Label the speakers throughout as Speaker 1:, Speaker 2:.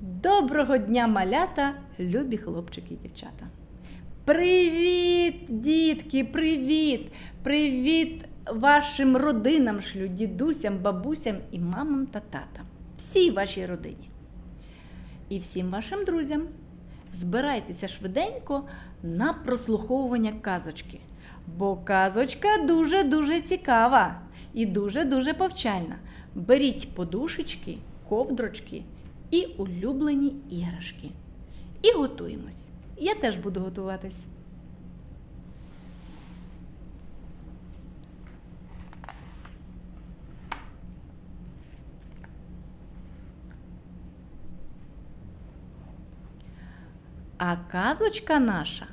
Speaker 1: Доброго дня, малята, любі хлопчики і дівчата. Привіт, дітки, привіт! Привіт вашим родинам шлю, дідусям, бабусям і мамам та татам. Всій вашій родині. І всім вашим друзям. Збирайтеся швиденько на прослуховування казочки. Бо казочка дуже-дуже цікава і дуже-дуже повчальна. Беріть подушечки, ковдрочки і улюблені іграшки. І готуємось. Я теж буду готуватись. А казочка наша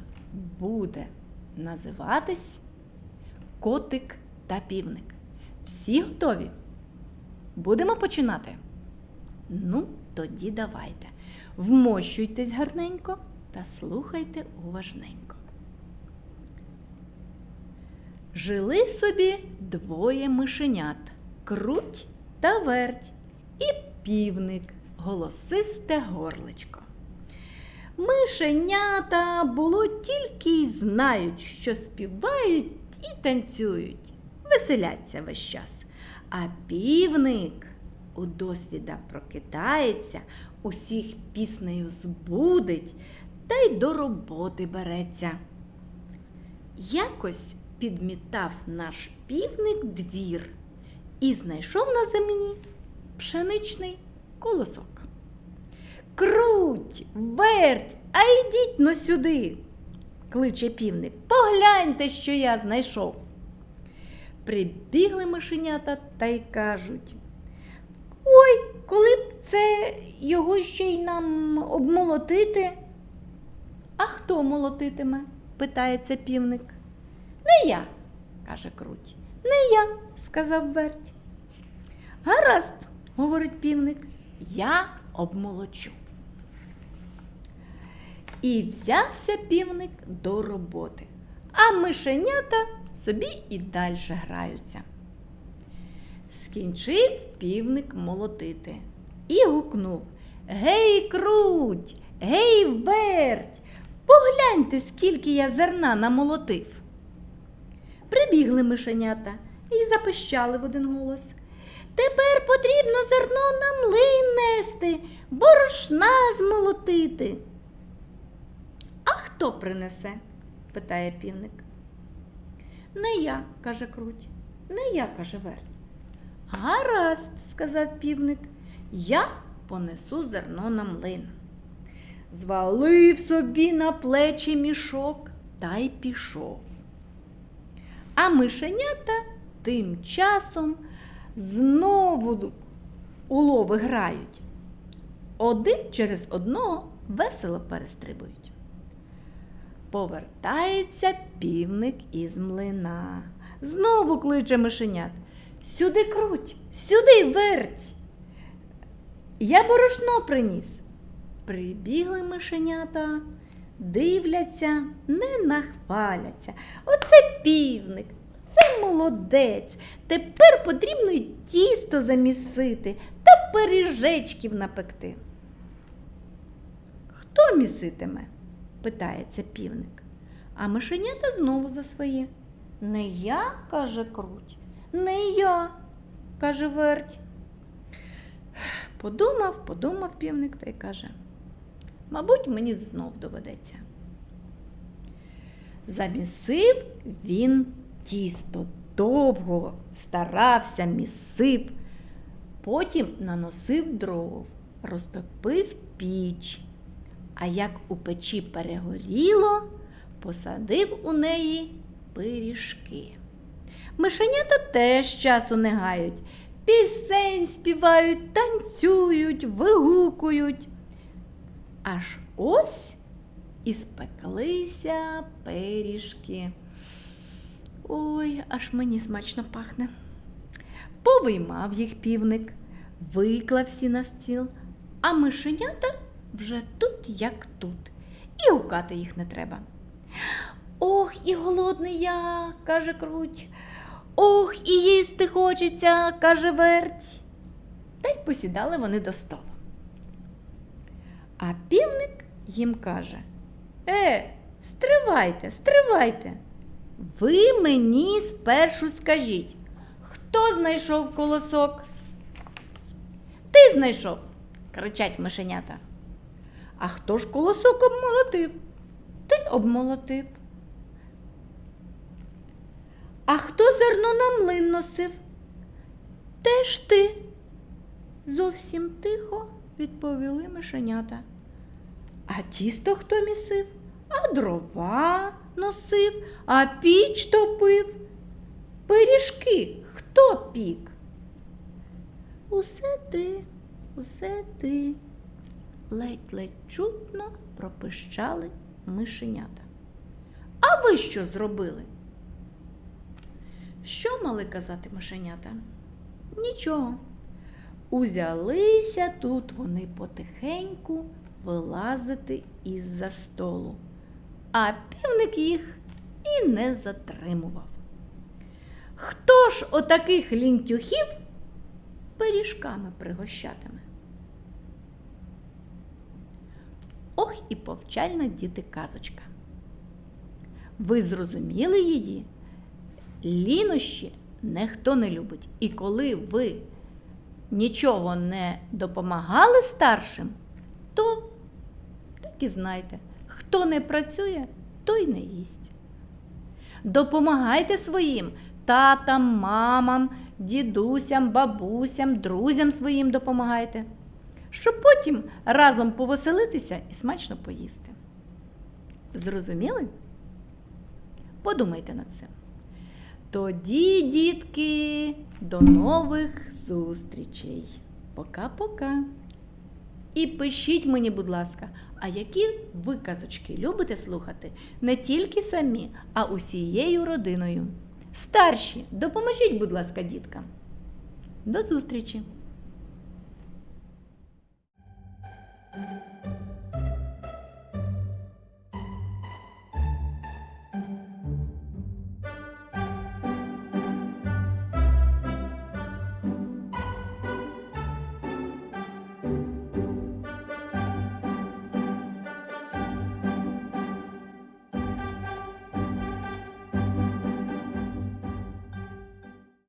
Speaker 1: буде називатись Котик та півник. Всі готові? Будемо починати? Ну, тоді давайте. Вмощуйтесь гарненько та слухайте уважненько. Жили собі двоє мишенят круть та верть і півник, голосисте горличко. Мишенята було тільки й знають, що співають і танцюють, веселяться весь час. А півник у досвіда прокидається, усіх піснею збудить та й до роботи береться. Якось підмітав наш півник двір і знайшов на землі пшеничний колосок. Круть, верть, а йдіть но сюди, кличе півник. Погляньте, що я знайшов. Прибігли мишенята та й кажуть. Ой, коли б це його ще й нам обмолотити. А хто молотитиме? питається півник. Не я, каже круть. Не я, сказав верть. Гаразд, говорить півник, я обмолочу. І взявся півник до роботи, а мишенята собі і далі граються. Скінчив півник молотити і гукнув Гей, круть, гей, верть, погляньте, скільки я зерна намолотив. Прибігли мишенята і запищали в один голос. Тепер потрібно зерно на млин нести, борошна змолотити. А хто принесе? питає півник. Не я, каже круть, не я, каже верть. Гаразд, сказав півник, я понесу зерно на млин. Звалив собі на плечі мішок та й пішов. А мишенята тим часом знову у лови грають. Один через одного весело перестрибують. Повертається півник із млина. Знову кличе мишенят. Сюди круть, сюди верть. Я борошно приніс. Прибігли мишенята, дивляться, не нахваляться. Оце півник, це молодець. Тепер потрібно й тісто замісити та пиріжечків напекти. Хто міситиме? питається півник. А мишенята знову за своє. Не я, каже круть. Не я, каже верть. Подумав, подумав півник та й каже, мабуть, мені знов доведеться. Замісив він тісто, довго старався, місив, потім наносив дров, розтопив піч, а як у печі перегоріло, посадив у неї пиріжки. Мишенята теж часу не гають. Пісень співають, танцюють, вигукують. Аж ось і спеклися пиріжки. Ой, аж мені смачно пахне. Повиймав їх півник, виклав всі на стіл, а мишенята вже тут, як тут, і гукати їх не треба. Ох, і голодний я, каже круть. Ох, і їсти хочеться, каже верть. Та й посідали вони до столу. А півник їм каже: Е, стривайте, стривайте. Ви мені спершу скажіть, хто знайшов колосок? Ти знайшов, кричать мишенята. А хто ж колосок обмолотив? Ти обмолотив. А хто зерно на млин носив? Теж ти. Зовсім тихо відповіли мишенята. А тісто хто місив? А дрова носив, а піч топив. Пиріжки хто пік? Усе ти, усе ти. Ледь-ледь чутно пропищали мишенята. А ви що зробили? Що мали казати мишенята? Нічого. Узялися тут вони потихеньку вилазити із-за столу, а півник їх і не затримував. Хто ж отаких лінтюхів пиріжками пригощатиме? Ох і повчальна діти казочка. Ви зрозуміли її? Лінощі ніхто не любить. І коли ви нічого не допомагали старшим, то так і знайте, хто не працює, той не їсть. Допомагайте своїм татам, мамам, дідусям, бабусям, друзям своїм допомагайте, щоб потім разом повеселитися і смачно поїсти. Зрозуміли? Подумайте над цим. Тоді, дітки, до нових зустрічей. Пока-пока. І пишіть мені, будь ласка, а які ви казочки любите слухати не тільки самі, а усією родиною. Старші, допоможіть, будь ласка, діткам. До зустрічі!